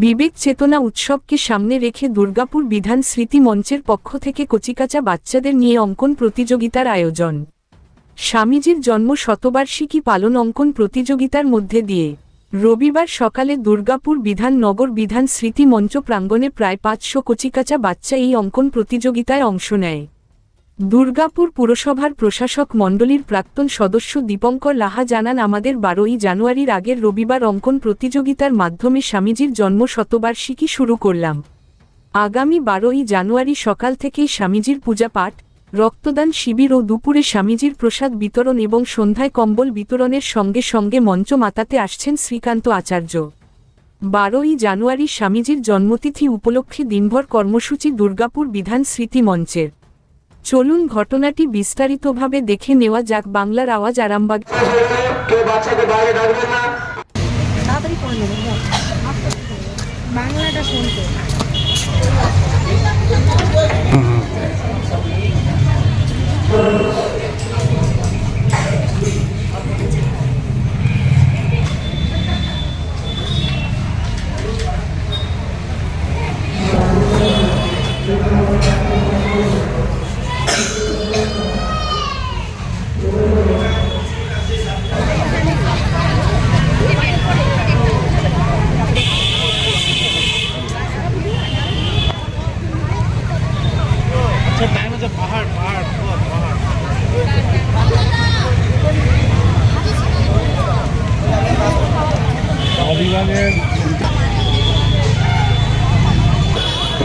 বিবেক চেতনা উৎসবকে সামনে রেখে দুর্গাপুর বিধান স্মৃতি মঞ্চের পক্ষ থেকে কচিকাচা বাচ্চাদের নিয়ে অঙ্কন প্রতিযোগিতার আয়োজন। স্বামীজির জন্ম শতবার্ষিকী পালন অঙ্কন প্রতিযোগিতার মধ্যে দিয়ে রবিবার সকালে দুর্গাপুর বিধান নগর বিধান স্মৃতি মঞ্চ প্রাঙ্গণে প্রায় পাঁচশো কচিকাচা বাচ্চা এই অঙ্কন প্রতিযোগিতায় অংশ নেয়। দুর্গাপুর পুরসভার প্রশাসক মণ্ডলীর প্রাক্তন সদস্য দীপঙ্কর লাহা জানান, আমাদের বারোই জানুয়ারির আগের রবিবার অঙ্কন প্রতিযোগিতার মাধ্যমে স্বামীজির জন্ম শতবার্ষিকী শুরু করলাম। আগামী বারোই জানুয়ারি সকাল থেকেই স্বামীজির পূজা পাঠ, রক্তদান শিবির ও দুপুরে স্বামীজির প্রসাদ বিতরণ এবং সন্ধ্যায় কম্বল বিতরণের সঙ্গে সঙ্গে মঞ্চ মাতাতে আসছেন শ্রীকান্ত আচার্য। বারোই জানুয়ারি স্বামীজির জন্মতিথি উপলক্ষে দিনভর কর্মসূচি দুর্গাপুর বিধান স্মৃতি মঞ্চের। চলুন ঘটনাটি বিস্তারিতভাবে দেখে নেওয়া যাক। বাংলার আওয়াজ আরামবাগ। বাংলাটা বাচ্চাকে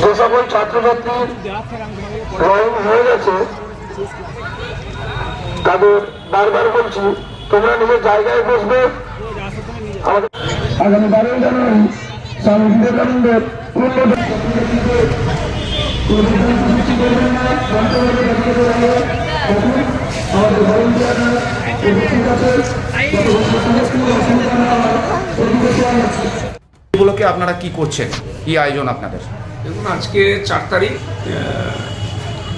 যে সকল ছাত্রছাত্রীর ড্রয়িং হয়ে গেছে। তাদের বারবার বলছি, তোমরা নিজের জায়গায় বসবে। আগামী বারোই জানুয়ারি স্বামী বিবেকানন্দের উন্নত এগুলোকে আপনারা কি করছেন? কি আয়োজন আপনাদের? দেখুন, আজকে চার তারিখ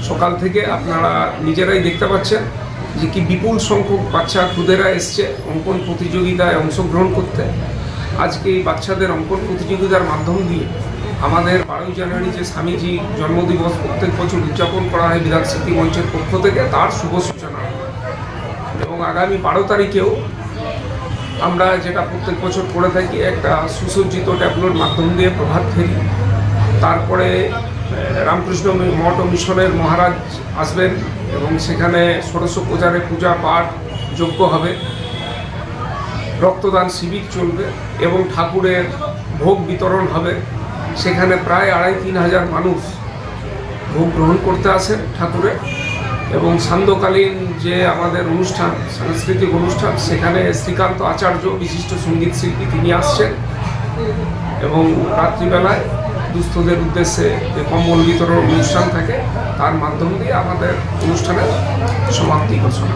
সকাল থেকে আপনারা নিজেরাই দেখতে পাচ্ছেন যে কি বিপুল সংখ্যক বাচ্চা খুদেরা এসছে অঙ্কন প্রতিযোগিতায় অংশগ্রহণ করতে। আজকে এই বাচ্চাদের অঙ্কন প্রতিযোগিতার মাধ্যম দিয়ে আমাদের বারোই জানুয়ারি যে স্বামীজি জন্মদিবস প্রত্যেক বছর উদযাপন করা হয় বিধান স্মৃতি মঞ্চের পক্ষ থেকে, তার শুভ সূচনা। এবং আগামী বারো তারিখেও আমরা যেটা প্রত্যেক বছর করে থাকি, একটা সুসজ্জিত ট্যাবলোর মাধ্যম দিয়ে প্রভাত ফেরি। তারপরে রামকৃষ্ণ মঠ মিশনের মহারাজ আসবেন এবং সেখানে ষোড়শ পূজারে পূজা পাঠ যোগ্য হবে। রক্তদান শিবির চলবে এবং ঠাকুরের ভোগ বিতরণ হবে। সেখানে প্রায় আড়াই তিন হাজার মানুষ ভোগ গ্রহণ করতে আসেন ঠাকুরে। এবং সান্ধ্যকালীন যে আমাদের অনুষ্ঠান, সাংস্কৃতিক অনুষ্ঠান, সেখানে শ্রীকান্ত আচার্য, বিশিষ্ট সংগীত শিল্পী তিনি আসছেন। এবং রাত্রিবেলায় দুস্থদের উদ্দেশ্যে যে কম্বল বিতরণ অনুষ্ঠান থাকে, তার মাধ্যম দিয়ে আমাদের অনুষ্ঠানের সমাপ্তি ঘোষণা।